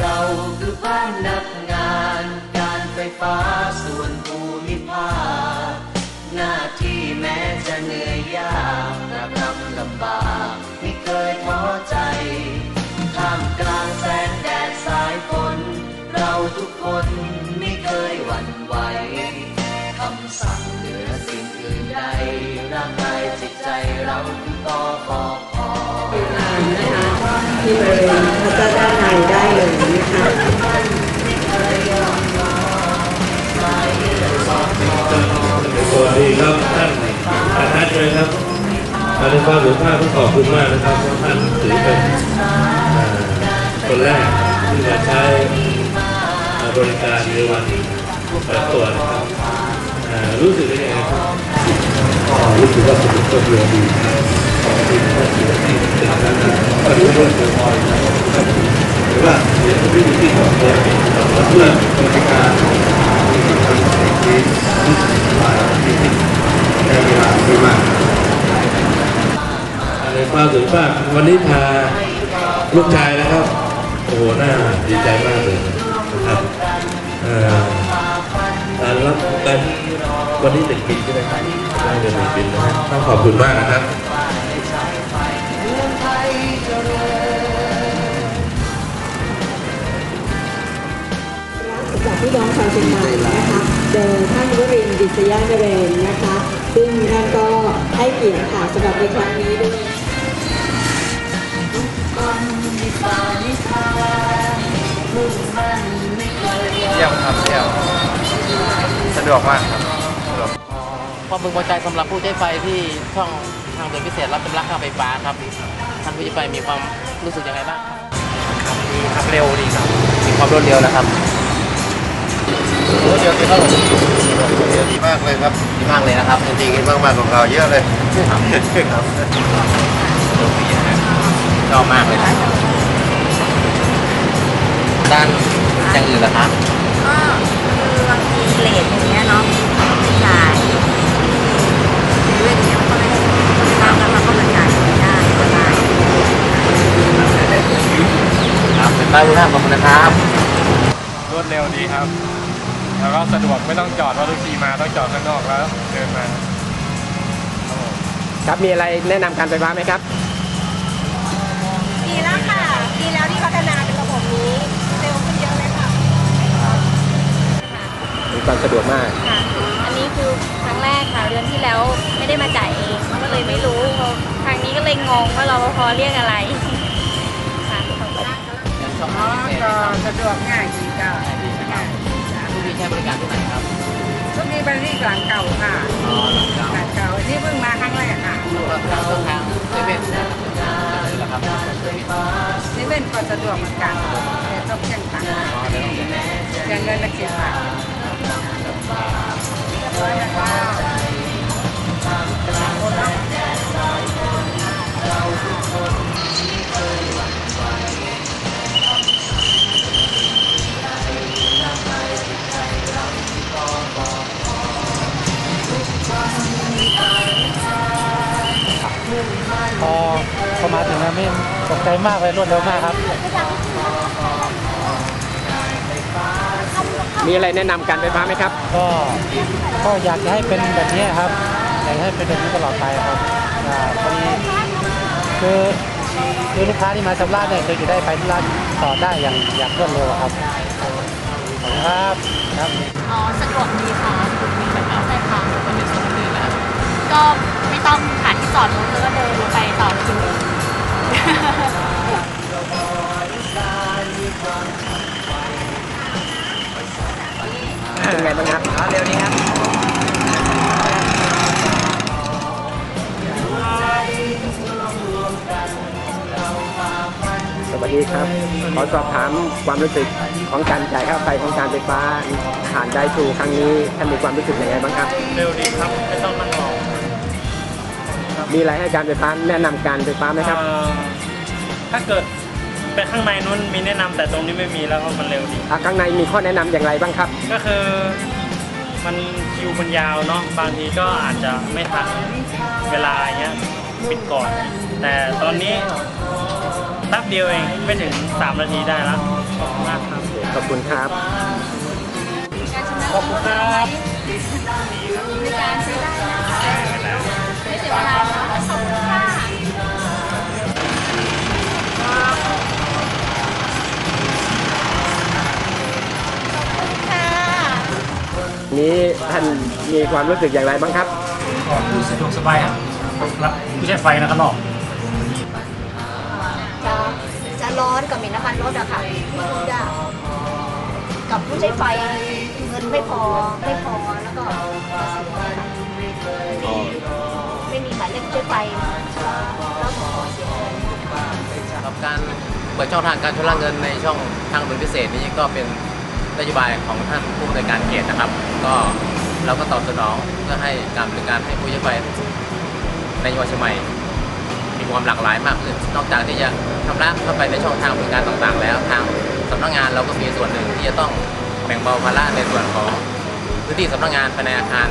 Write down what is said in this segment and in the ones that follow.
เราคือพนักงานการไฟฟ้าส่วนภูมิภาค หน้าที่แม้จะเหนื่อยยากระทำลำบากไม่เคยท้อใจท่ามกลางแสงแดดสายฝนเราทุกคนไม่เคยหวั่นไหวคำสั่งเหนือสิ่งอื่นใดร่างกายจิตใจเราคือกฟผ ที่บริเวณพระเจ้าด้านในได้เลยนะคะสวัสดีครับท่านอาทัศน์เลยครับอาในความสุภาพต้องขอบคุณมากนะครับเพราะท่านถือเป็นอ่าคนแรกที่มาใช้อ่าบริการในวันเปิดตัวนะครับอ่ารู้สึกยังไงครับรู้สึกว่าสนุกก็เรือดีขอบคุณที่เสียที่ติดกันก็รู้ ว่าเกิดพอยหรือว่าเสียชีวิตที่ของเพื่อบริการที่ทำสิ่งที่หลายที่ใช้เวลาไม่มากอ่าในความสุภาพวันนี้พาลูกชายนะครับ โอ้โหน่าดีใจมากเลยนะครับเอ่อการรับการวันนี้เด็กบินใช่ไหมครับได้เด็กบินนะฮะต้องขอบคุณมากนะครับ พี่น้องชาวเชียงใหม่นะคะโดยท่านวรินทร์ดิษยานเรนนะคะ ซึ่งท่านก็ให้เกียรติค่ะสำหรับในครั้งนี้ด้วยเยี่ยมครับเยี่ยมสะดวกมากครับสะดวกความพึงพอใจสำหรับผู้ใช้ไฟที่ช่องทางด่วนพิเศษรับเป็นราคาไฟฟ้าครับท่านผู้ใช้ไฟมีความรู้สึกยังไงบ้างครับดีครับเร็วดีครับมีความรวดเร็วนะครับ รวดเร็วดีครับผมรวดเร็วดีมากเลยครับดีมากเลยนะครับจริงๆมากมากของเราเยอะเลยครับครับชอบมากเลยครับด้านอย่างอื่นล่ะครับก็คือบางทีเลทอย่างเงี้ยเนาะจ่ายเรื่องเนี้ยก็ไม่ได้ตามแล้วเราก็มาจ่ายไม่ได้สบายครับเป็นป้ายผู้ท่าขอบคุณนะครับรวดเร็วดีครับแล้วก็ สะดวกไม่ต้องจอดว่าทุกทีมาต้องจอดข้างนอกแล้วเดินมาครับมีอะไรแนะนำการไฟฟ้าไหมครับ ดีแล้วค่ะ ดีแล้วที่พัฒนาเป็นระบบนี้เร็วขึ้นเยอะเลยค่ะค่ะมีความสะดวกมาก ค่ะ อันนี้คือครั้งแรกค่ะเดือนที่แล้วไม่ได้มาจ่ายเองก็เลยไม่รู้ครั้งนี้ก็เลยงงว่ารปภเรียกอะไรค่ะขอบคุณมากค่ะยังช่องทางพิเศษนะครับสะดวกง่ายดีจ้ะง่า ใช้บริการที่ไหนครับช่วงนี้เป็นที่หลังเก่าค่ะอ๋อหลังเก่าหลังเก่าที่เพิ่งมาครั้งแรกค่ะทางช่องทางเซเว่นนะครับเป็นแล้วครับนี่เป็นก็สะดวกเหมือนกันแต่ต้องเช่นต่างอ๋อเดี๋ยวต้องเดี๋ยวเสียเงินละสิบบาทร้อยนะคะ นะไม่ตกใจมากเลยรวดเร็วมากครับ มีอะไรแนะนำการไฟฟ้าไหมครับ ก็ก็อยากจะให้เป็นแบบนี้ครับอยากให้เป็นแบบนี้ตลอดไปครับอ่าพอดีคือคือลูกค้าที่มาชำระเนี่ยคือจะได้ไปที่ร้านต่อได้อย่างอย่างรวดเร็วครับขอบคุณครับครับ อ๋อสะดวกดีค่ะมีใช่ไหมใช่ค่ะเป็นในส่วนอื่นนะครับก็ไม่ต้องหาที่จอดรถแล้วก็เดินไปต่อคิว เป็นไงบ้างครับเร็วนี้ครับสวัสดีครับ ขอสอบถามความรู้สึกของการจ่ายค่าไฟของการไฟฟ้าผ่านได้ทูครั้งนี้ท่านมีความรู้สึกยังไงบ้างครับ เร็วดีครับ ไม่ต้องนั่งรอ มีอะไรให้การไฟฟ้าแนะนำการไฟฟ้าไหมครับ เอ่อถ้าเกิดไปข้างในนู้นมีแนะนำแต่ตรงนี้ไม่มีแล้วเพราะมันเร็วดี อะข้างในมีข้อแนะนำอย่างไรบ้างครับ ก็คือมันคิวมันยาวเนาะบางทีก็อาจจะไม่ทันเวลาอย่างเงี้ยปิดก่อน แต่ตอนนี้แป๊บเดียวเองไม่ถึง 3 นาทีได้แล้วขอบคุณครับ การชำระขอบคุณครับในการใช้ได้านมีความรู้สึกอย่างไรบ้างครับก็คือสะดวกสบายครับรับผู้ใช้ไฟนะข้างนอกจะจะร้อนกับมีน้ำมันรถอะค่ะที่จะกับผู้ใช้ไฟเงินไม่พอไม่พอแล้วก็เสียค่ะไม่มีหมายเลขผู้ใช้ไฟแล้วขอเสียเงินสำหรับการเปิดช่องทางการชำระเงินในช่องทางด่วนพิเศษนี้ก็เป็นนโยบายของท่านผู้อำนวยการเขตนะครับ ก็ เราก็ตอบสนองเพื่อให้การบริการให้ผู้ใช้ไฟในจังหวัดเชียงใหม่ มีความหลากหลายมากขึ้น นอกจากที่จะชำระเข้าไปในช่องทางบริการต่างๆ แล้วทางสำนักงานเราก็มีส่วนหนึ่งที่จะต้องแบ่งเบาภาระในส่วนของพื้นที่สำนักงานภายในอาคาร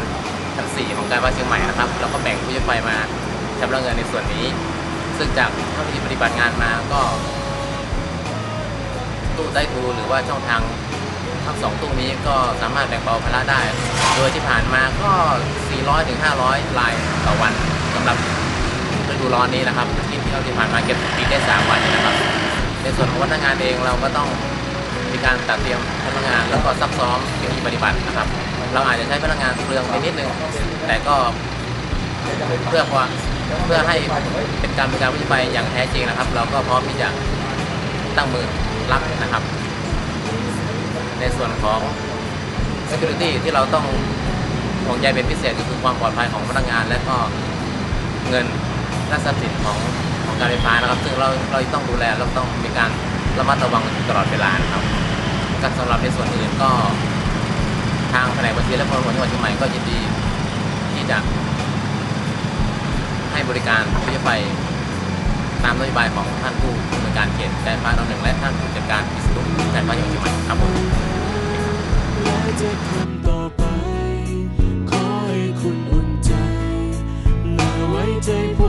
ชั้น4ของการไฟฟ้าเชียงใหม่นะครับแล้วก็แบ่งผู้ใช้ไฟมาชำระเงินในส่วนนี้ ซึ่งจากเท่าที่ปฏิบัติงานมาก็ตู้ได้ทูหรือว่าช่องทาง ทั้งสองตู้นี้ก็สามารถแบ่งเบาภาระได้ โดยที่ผ่านมาก็ 400ถึง500 ลายต่อวันสำหรับฤดูร้อนนี้นะครับที่ที่เราที่ผ่านมาเก็บปีได้ 3 วันนะครับ ในส่วนของพนักงานเองเราก็ต้องมีการตัดเตรียมพนักงานแล้วก็ซักซ้อมวิธีปฏิบัตินะครับ เราอาจจะใช้พนักงานเปลืองไปนิดนึงแต่ก็เพื่อความเพื่อให้เป็นการบริการผู้ใช้ไฟอย่างแท้จริงนะครับ เราก็พร้อมที่จะตั้งมือรับนะครับ ในส่วนของ security ที่เราต้องห่วงใยเป็นพิเศษก็คือความปลอดภัยของพนักงาน และก็เงินและทรัพย์สินของของการไฟฟ้านะครับ ซึ่งเราเราต้องดูแลแล้วต้องมีการระมัดระวังตลอดเวลานะครับก็สำหรับในส่วนอื่นก็ทางแผนกบัญชีและพลเมืองจังหวัดเชียงใหม่ก็ยินดีที่จะให้บริการผู้ใช้ไฟตามนโยบายของท่านผู้อำนวยการเขตการไฟฟ้าเราหนึ่งและท่านผู้จัดการพิศนุการไฟฟ้าจังหวัดเชียงใหม่ครับผม จะทำต่อไป ขอให้คุณอุ่นใจและไว้ใจผม